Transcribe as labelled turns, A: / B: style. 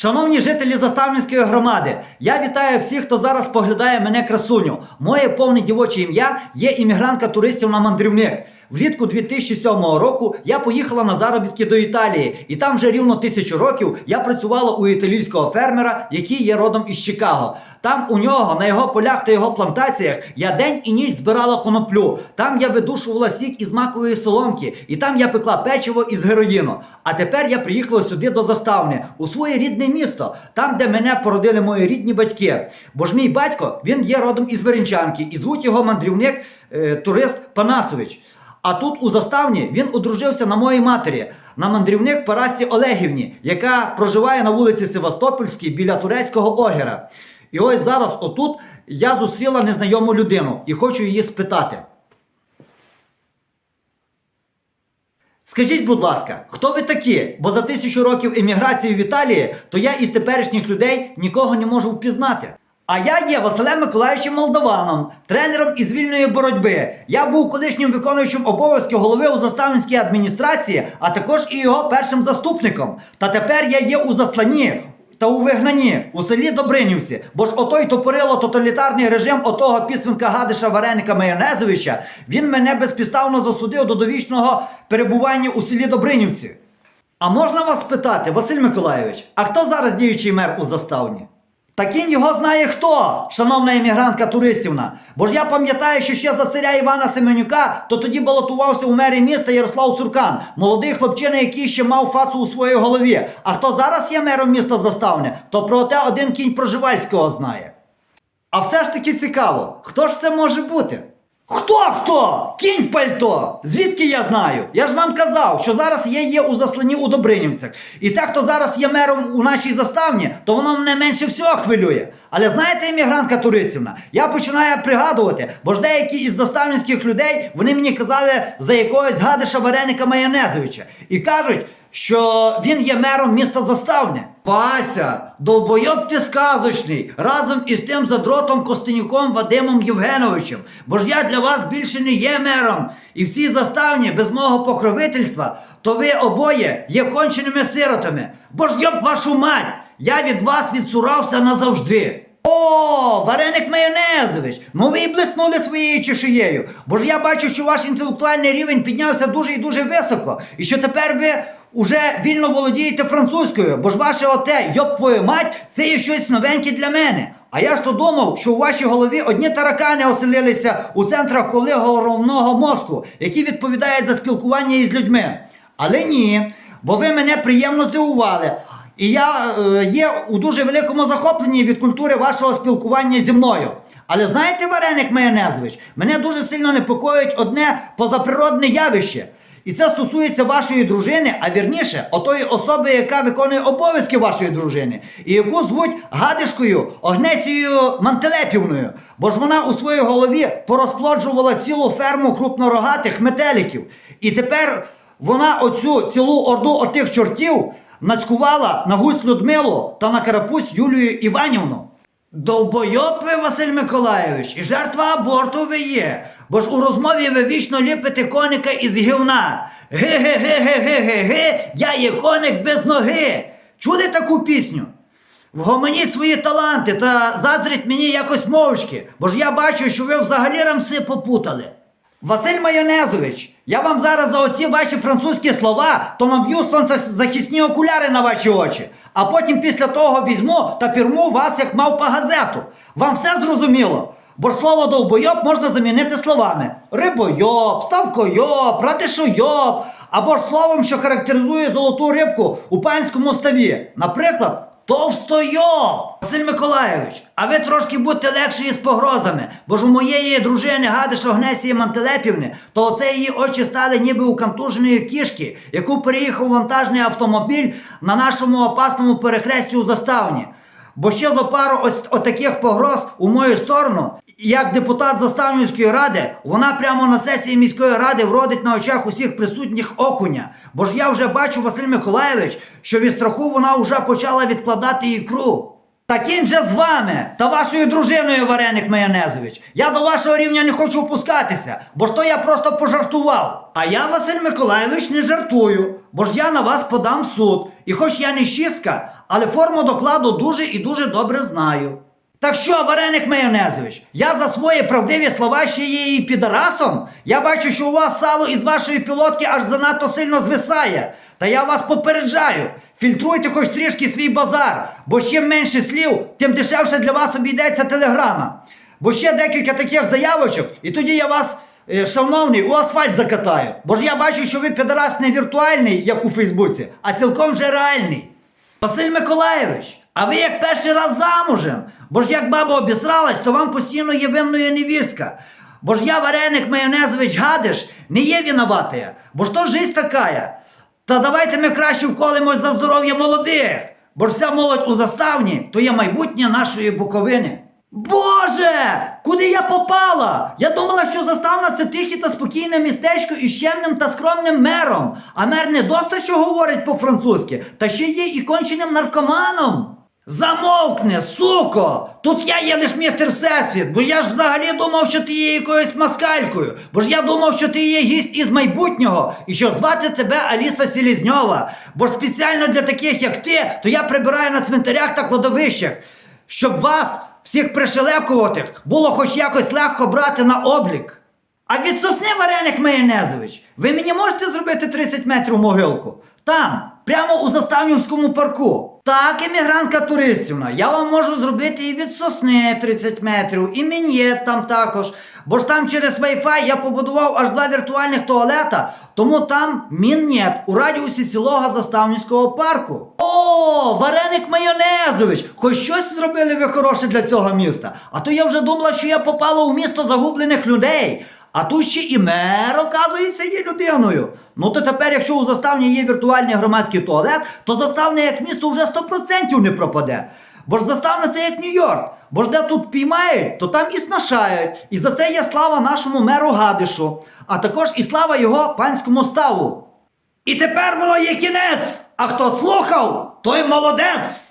A: Шановні жителі Заставницької громади, я вітаю всіх, хто зараз поглядає мене красуню. Моє повне дівоче ім'я є іммігрантка туристів на мандрівник. Влітку 2007 року я поїхала на заробітки до Італії, і там вже рівно тисячу років я працювала у італійського фермера, який є родом із Чикаго. Там у нього на його полях та його плантаціях я день і ніч збирала коноплю. Там я видушувала сік із макової соломки, і там я пекла печиво із героїну. А тепер я приїхала сюди до заставни, у своє рідне місто, там, де мене породили мої рідні батьки. Бо ж мій батько він є родом із Веренчанки, і звуть його мандрівник е, турист Панасович. А тут у заставні він одружився на моїй матері, на мандрівник Парасі Олегівні, яка проживає на вулиці Севастопольській біля турецького огера. І ось зараз, отут, я зустріла незнайому людину і хочу її спитати. Скажіть, будь ласка, хто ви такі? Бо за тисячу років еміграції в Італії, то я із теперішніх людей нікого не можу впізнати. А я є Василем Миколаївичем Молдованом, тренером із вільної боротьби. Я був колишнім виконуючим обов'язки голови у заставницькій адміністрації, а також і його першим заступником. Та тепер я є у засланні та у вигнанні у селі Добринівці. Бо ж отой топорило тоталітарний режим отого пісвинка Гадиша Вареника Майонезовича, він мене безпідставно засудив до довічного перебування у селі Добринівці. А можна вас спитати, Василь Миколайович, а хто зараз діючий мер у заставні? Та кінь його знає хто, шановна емігрантка туристівна. Бо ж я пам'ятаю, що ще за царя Івана Семенюка, то тоді балотувався у мері міста Ярослав Цуркан, молодий хлопчина, який ще мав фацу у своїй голові. А хто зараз є мером міста Заставне, то про те один кінь Проживальського знає. А все ж таки цікаво, хто ж це може бути? Хто хто? Кінь пальто! Звідки я знаю? Я ж вам казав, що зараз я є у засланні у Добринівцях. І те, хто зараз є мером у нашій заставні, то воно мене менше всього хвилює. Але знаєте, емігрантка туристівна, я починаю пригадувати, бо ж деякі із заставницьких людей вони мені казали за якогось гадиша Вареника Майонезовича. І кажуть, що він є мером міста Заставне. Вася, довбойоб ти сказочний, разом із тим задротом Костенюком Вадимом Євгеновичем. Бо ж я для вас більше не є мером. І в цій заставні без мого покровительства, то ви обоє є конченими сиротами. Бо ж йоб вашу мать! Я від вас відсурався назавжди. О, вареник Майонезович! Ну ви і блиснули своєю чешуєю. Бо ж я бачу, що ваш інтелектуальний рівень піднявся дуже і дуже високо. І що тепер ви уже вільно володієте французькою, бо ж ваше оте, йоп твою мать, це є щось новеньке для мене. А я ж то думав, що у вашій голові одні таракани оселилися у центрах коли головного мозку, які відповідають за спілкування із людьми. Але ні, бо ви мене приємно здивували. І я е, є у дуже великому захопленні від культури вашого спілкування зі мною. Але знаєте, Вареник Майонезович, мене дуже сильно непокоїть одне позаприродне явище. І це стосується вашої дружини, а вірніше, отої особи, яка виконує обов'язки вашої дружини, і яку звуть Гадишкою Огнесією Мантелепівною. Бо ж вона у своїй голові порозплоджувала цілу ферму крупнорогатих метеликів. І тепер вона оцю цілу орду отих чортів нацькувала на гусь Людмилу та на карапусь Юлію Іванівну. Довбойоб Василь Миколайович, і жертва аборту ви є. Бо ж у розмові ви вічно ліпите коника із гівна. Ге-ге-ге-ге-ге-ге, я є коник без ноги. Чули таку пісню? Вгомоніть свої таланти та заздріть мені якось мовчки, бо ж я бачу, що ви взагалі рамси попутали. Василь Майонезович, я вам зараз за оці ваші французькі слова то наб'ю сонцезахисні окуляри на ваші очі, а потім після того візьму та пірму вас як мавпа газету. Вам все зрозуміло? Бо слово довбойоб можна замінити словами рибойоб, ставкойоб, ратишойоб, або ж словом, що характеризує золоту рибку у панському ставі. Наприклад, Товстойоб! Василь Миколайович, а ви трошки будьте легші із погрозами, бо ж у моєї дружини Гадиш Огнесії Мантелепівни, то оце її очі стали ніби у кантуженої кішки, яку переїхав вантажний автомобіль на нашому опасному перехресті у заставні. Бо ще за пару ось отаких погроз у мою сторону, як депутат Заставнівської ради, вона прямо на сесії міської ради вродить на очах усіх присутніх окуня. Бо ж я вже бачу, Василь Миколаєвич, що від страху вона вже почала відкладати ікру. Таким же з вами та вашою дружиною Вареник Майонезович. Я до вашого рівня не хочу опускатися, бо ж то я просто пожартував. А я, Василь Миколаєвич, не жартую, бо ж я на вас подам суд. І хоч я не шістка, але форму докладу дуже і дуже добре знаю. Так що, Вареник Майонезович, я за свої правдиві слова ще є і підарасом? Я бачу, що у вас сало із вашої пілотки аж занадто сильно звисає. Та я вас попереджаю, фільтруйте хоч трішки свій базар, бо чим менше слів, тим дешевше для вас обійдеться телеграма. Бо ще декілька таких заявочок, і тоді я вас, е, шановний, у асфальт закатаю. Бо ж я бачу, що ви підарас не віртуальний, як у Фейсбуці, а цілком вже реальний. Василь Миколаєвич, а ви як перший раз замужем? Бо ж як баба обісралась, то вам постійно є винною невістка. Бо ж я, вареник майонезович гадиш, не є виноватая, бо ж то жизнь такая. Та давайте ми краще вколимось за здоров'я молодих, бо ж вся молодь у заставні, то є майбутнє нашої Буковини. Боже! Куди я попала? Я думала, що заставна це тихе та спокійне містечко із чемним та скромним мером. А мер не доста що говорить по-французьки, та ще є і конченим наркоманом. Замовкни, суко! Тут я є лиш містер Всесвіт, бо я ж взагалі думав, що ти є якоюсь маскалькою, бо ж я думав, що ти є гість із майбутнього, і що звати тебе Аліса Селізньова. Бо ж спеціально для таких, як ти, то я прибираю на цвинтарях та кладовищах, щоб вас, всіх пришелепкуватих, було хоч якось легко брати на облік. А від сосни Вареник Майонезович, ви мені можете зробити 30 метрів могилку? Там, прямо у Заставнівському парку. Так, емігрантка туристівна, я вам можу зробити і від сосни 30 метрів, і мін'єт там також. Бо ж там через Wi-Fi я побудував аж два віртуальних туалета, тому там мін'єт у радіусі цілого Заставнівського парку. О, вареник майонезович! Хоч щось зробили ви хороше для цього міста. А то я вже думала, що я попала у місто загублених людей. А тут ще і мер, оказується, є людиною. Ну то тепер, якщо у заставні є віртуальний громадський туалет, то заставне як місто вже 100% не пропаде. Бо ж заставне це як Нью-Йорк. Бо ж де тут піймають, то там і снашають. І за це є слава нашому меру Гадишу, а також і слава його панському ставу. І тепер воно є кінець. А хто слухав, той молодець.